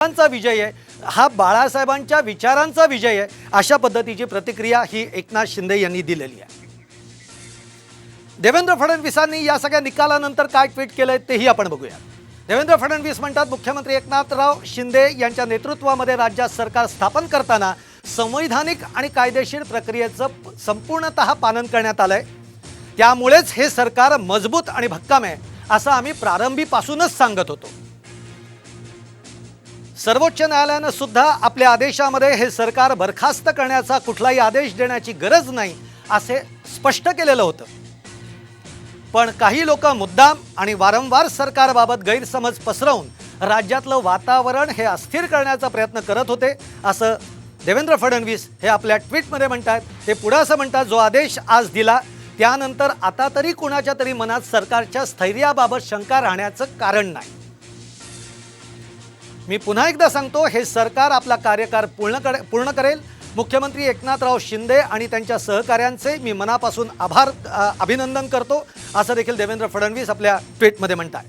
चा विजय आहे हा बाळासाहेबांच्या विचारांचा विजय आहे अशा पद्धतीची प्रतिक्रिया ही एकनाथ शिंदे यांनी दिलेली आहे. देवेंद्र फडणवीसांनी या सगळ्या निकालानंतर काय ट्विट केलंय तेही आपण बघूया. देवेंद्र फडणवीस म्हणतात मुख्यमंत्री एकनाथराव शिंदे यांच्या नेतृत्वामध्ये राज्यात सरकार स्थापन करताना संवैधानिक आणि कायदेशीर प्रक्रियेचं संपूर्णतः पालन करण्यात आलंय. त्यामुळेच हे सरकार मजबूत आणि भक्कम आहे असं आम्ही प्रारंभीपासूनच सांगत होतो. सर्वोच्च न्यायालयानं सुद्धा आपल्या आदेशामध्ये हे सरकार बरखास्त करण्याचा कुठलाही आदेश देण्याची गरज नाही असे स्पष्ट केलेलं होतं. पण काही लोक मुद्दाम आणि वारंवार सरकारबाबत गैरसमज पसरवून राज्यातलं वातावरण हे अस्थिर करण्याचा प्रयत्न करत होते असं देवेंद्र फडणवीस हे आपल्या ट्विटमध्ये म्हणतात ते पुढं असं म्हणतात जो आदेश आज दिला त्यानंतर आता तरी कुणाच्या तरी मनात सरकारच्या स्थैर्याबाबत शंका राहण्याचं कारण नाही. मी पुन्हा एकदा सांगतो हे सरकार आपला कार्यकाळ पूर्ण करे पूर्ण करेल. मुख्यमंत्री एकनाथराव शिंदे आणि त्यांच्या सहकाऱ्यांचे मी मनापासून आभार अभिनंदन करतो. असं देखील देवेंद्र फडणवीस आपल्या ट्विटमध्ये म्हणतात